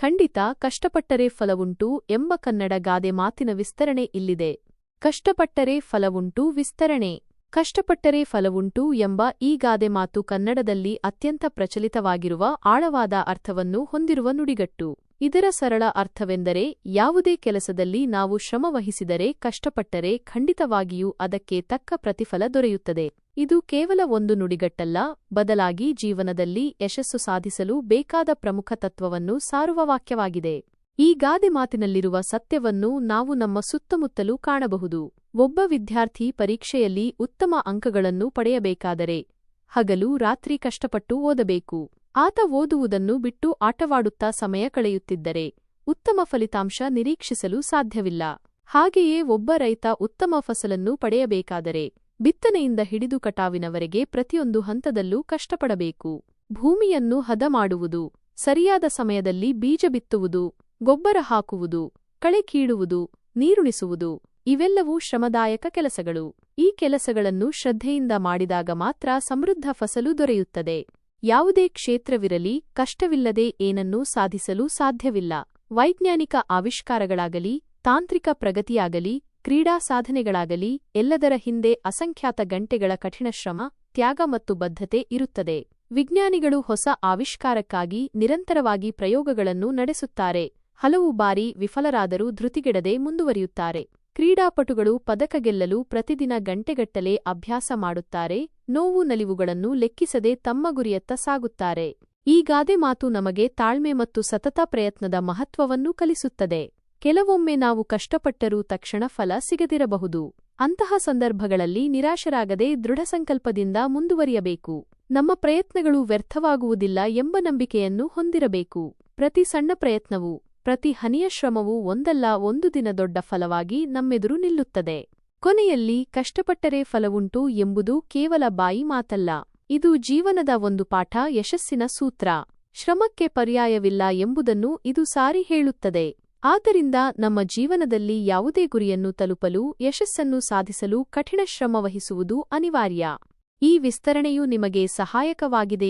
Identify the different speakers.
Speaker 1: ಖಂಡಿತ ಕಷ್ಟಪಟ್ಟರೆ ಫಲವುಂಟು ಎಂಬ ಕನ್ನಡ ಗಾದೆ ಮಾತಿನ ವಿಸ್ತರಣೆ ಇಲ್ಲಿದೆ. ಕಷ್ಟಪಟ್ಟರೆ ಫಲವುಂಟು ವಿಸ್ತರಣೆ. ಕಷ್ಟಪಟ್ಟರೆ ಫಲವುಂಟು ಎಂಬ ಈ ಗಾದೆ ಮಾತು ಕನ್ನಡದಲ್ಲಿ ಅತ್ಯಂತ ಪ್ರಚಲಿತವಾಗಿರುವ ಆಳವಾದ ಅರ್ಥವನ್ನು ಹೊಂದಿರುವ ನುಡಿಗಟ್ಟು. ಇದರ ಸರಳ ಅರ್ಥವೆಂದರೆ ಯಾವುದೇ ಕೆಲಸದಲ್ಲಿ ನಾವು ಶ್ರಮವಹಿಸಿದರೆ, ಕಷ್ಟಪಟ್ಟರೆ ಖಂಡಿತವಾಗಿಯೂ ಅದಕ್ಕೆ ತಕ್ಕ ಪ್ರತಿಫಲ ದೊರೆಯುತ್ತದೆ. ಇದು ಕೇವಲ ಒಂದು ನುಡಿಗಟ್ಟಲ್ಲ, ಬದಲಾಗಿ ಜೀವನದಲ್ಲಿ ಯಶಸ್ಸು ಸಾಧಿಸಲು ಬೇಕಾದ ಪ್ರಮುಖ ತತ್ವವನ್ನು ಸಾರುವ ವಾಕ್ಯವಾಗಿದೆ. ಈ ಗಾದೆ ಮಾತಿನಲ್ಲಿರುವ ಸತ್ಯವನ್ನು ನಾವು ನಮ್ಮ ಸುತ್ತಮುತ್ತಲೂ ಕಾಣಬಹುದು. ಒಬ್ಬ ವಿದ್ಯಾರ್ಥಿ ಪರೀಕ್ಷೆಯಲ್ಲಿ ಉತ್ತಮ ಅಂಕಗಳನ್ನು ಪಡೆಯಬೇಕಾದರೆ ಹಗಲು ರಾತ್ರಿ ಕಷ್ಟಪಟ್ಟು ಓದಬೇಕು. ಆತ ಓದುವುದನ್ನು ಬಿಟ್ಟು ಆಟವಾಡುತ್ತಾ ಸಮಯ ಕಳೆಯುತ್ತಿದ್ದರೆ ಉತ್ತಮ ಫಲಿತಾಂಶ ನಿರೀಕ್ಷಿಸಲು ಸಾಧ್ಯವಿಲ್ಲ. ಹಾಗೆಯೇ ಒಬ್ಬ ರೈತ ಉತ್ತಮ ಫಸಲನ್ನು ಪಡೆಯಬೇಕಾದರೆ ಬಿತ್ತನೆಯಿಂದ ಹಿಡಿದು ಕಟಾವಿನವರೆಗೆ ಪ್ರತಿಯೊಂದು ಹಂತದಲ್ಲೂ ಕಷ್ಟಪಡಬೇಕು. ಭೂಮಿಯನ್ನು ಹದ ಮಾಡುವುದು, ಸರಿಯಾದ ಸಮಯದಲ್ಲಿ ಬೀಜ ಬಿತ್ತುವುದು, ಗೊಬ್ಬರ ಹಾಕುವುದು, ಕಳೆ ಕೀಳುವುದು ನೀರುಣಿಸುವುದು ಇವೆಲ್ಲವೂ ಶ್ರಮದಾಯಕ ಕೆಲಸಗಳು. ಈ ಕೆಲಸಗಳನ್ನು ಶ್ರದ್ಧೆಯಿಂದ ಮಾಡಿದಾಗ ಮಾತ್ರ ಸಮೃದ್ಧ ಫಸಲು ದೊರೆಯುತ್ತದೆ. ಯಾವುದೇ ಕ್ಷೇತ್ರವಿರಲಿ, ಕಷ್ಟವಿಲ್ಲದೆ ಏನನ್ನೂ ಸಾಧಿಸಲು ಸಾಧ್ಯವಿಲ್ಲ. ವೈಜ್ಞಾನಿಕ ಆವಿಷ್ಕಾರಗಳಾಗಲಿ, ತಾಂತ್ರಿಕ ಪ್ರಗತಿಯಾಗಲಿ, ಕ್ರೀಡಾ ಸಾಧನೆಗಳಾಗಲಿ, ಎಲ್ಲದರ ಹಿಂದೆ ಅಸಂಖ್ಯಾತ ಗಂಟೆಗಳ ಕಠಿಣ ಶ್ರಮ, ತ್ಯಾಗ ಮತ್ತು ಬದ್ಧತೆ ಇರುತ್ತದೆ. ವಿಜ್ಞಾನಿಗಳು ಹೊಸ ಆವಿಷ್ಕಾರಕ್ಕಾಗಿ ನಿರಂತರವಾಗಿ ಪ್ರಯೋಗಗಳನ್ನು ನಡೆಸುತ್ತಾರೆ. ಹಲವು ಬಾರಿ ವಿಫಲರಾದರೂ ಧೃತಿಗೆಡದೆ ಮುಂದುವರಿಯುತ್ತಾರೆ. ಕ್ರೀಡಾಪಟುಗಳು ಪದಕ ಗೆಲ್ಲಲು ಪ್ರತಿದಿನ ಗಂಟೆಗಟ್ಟಲೆ ಅಭ್ಯಾಸ ಮಾಡುತ್ತಾರೆ. ನೋವು ನಲಿವುಗಳನ್ನು ಲೆಕ್ಕಿಸದೆ ತಮ್ಮ ಗುರಿಯತ್ತ ಸಾಗುತ್ತಾರೆ. ಈ ಗಾದೆ ಮಾತು ನಮಗೆ ತಾಳ್ಮೆ ಮತ್ತು ಸತತ ಪ್ರಯತ್ನದ ಮಹತ್ವವನ್ನು ಕಲಿಸುತ್ತದೆ. ಕೆಲವೊಮ್ಮೆ ನಾವು ಕಷ್ಟಪಟ್ಟರೂ ತಕ್ಷಣ ಫಲ ಸಿಗದಿರಬಹುದು. ಅಂತಹ ಸಂದರ್ಭಗಳಲ್ಲಿ ನಿರಾಶರಾಗದೆ ದೃಢಸಂಕಲ್ಪದಿಂದ ಮುಂದುವರಿಯಬೇಕು. ನಮ್ಮ ಪ್ರಯತ್ನಗಳು ವ್ಯರ್ಥವಾಗುವುದಿಲ್ಲ ಎಂಬ ನಂಬಿಕೆಯನ್ನು ಹೊಂದಿರಬೇಕು. ಪ್ರತಿ ಸಣ್ಣ ಪ್ರಯತ್ನವೂ, ಪ್ರತಿ ಹನಿಯ ಶ್ರಮವೂ ಒಂದಲ್ಲ ಒಂದು ದಿನ ದೊಡ್ಡ ಫಲವಾಗಿ ನಮ್ಮೆದುರು ನಿಲ್ಲುತ್ತದೆ. ಕೊನೆಯಲ್ಲಿ ಕಷ್ಟಪಟ್ಟರೆ ಫಲವುಂಟು ಎಂಬುದು ಕೇವಲ ಬಾಯಿ ಮಾತಲ್ಲ. ಇದು ಜೀವನದ ಒಂದು ಪಾಠ, ಯಶಸ್ಸಿನ ಸೂತ್ರ. ಶ್ರಮಕ್ಕೆ ಪರ್ಯಾಯವಿಲ್ಲ ಎಂಬುದನ್ನು ಇದು ಸಾರಿ ಹೇಳುತ್ತದೆ. ಆದ್ದರಿಂದ ನಮ್ಮ ಜೀವನದಲ್ಲಿ ಯಾವುದೇ ಗುರಿಯನ್ನು ತಲುಪಲು, ಯಶಸ್ಸನ್ನು ಸಾಧಿಸಲು ಕಠಿಣ ಶ್ರಮವಹಿಸುವುದು ಅನಿವಾರ್ಯ. ಈ ವಿಸ್ತರಣೆಯು ನಿಮಗೆ ಸಹಾಯಕವಾಗಿದೆ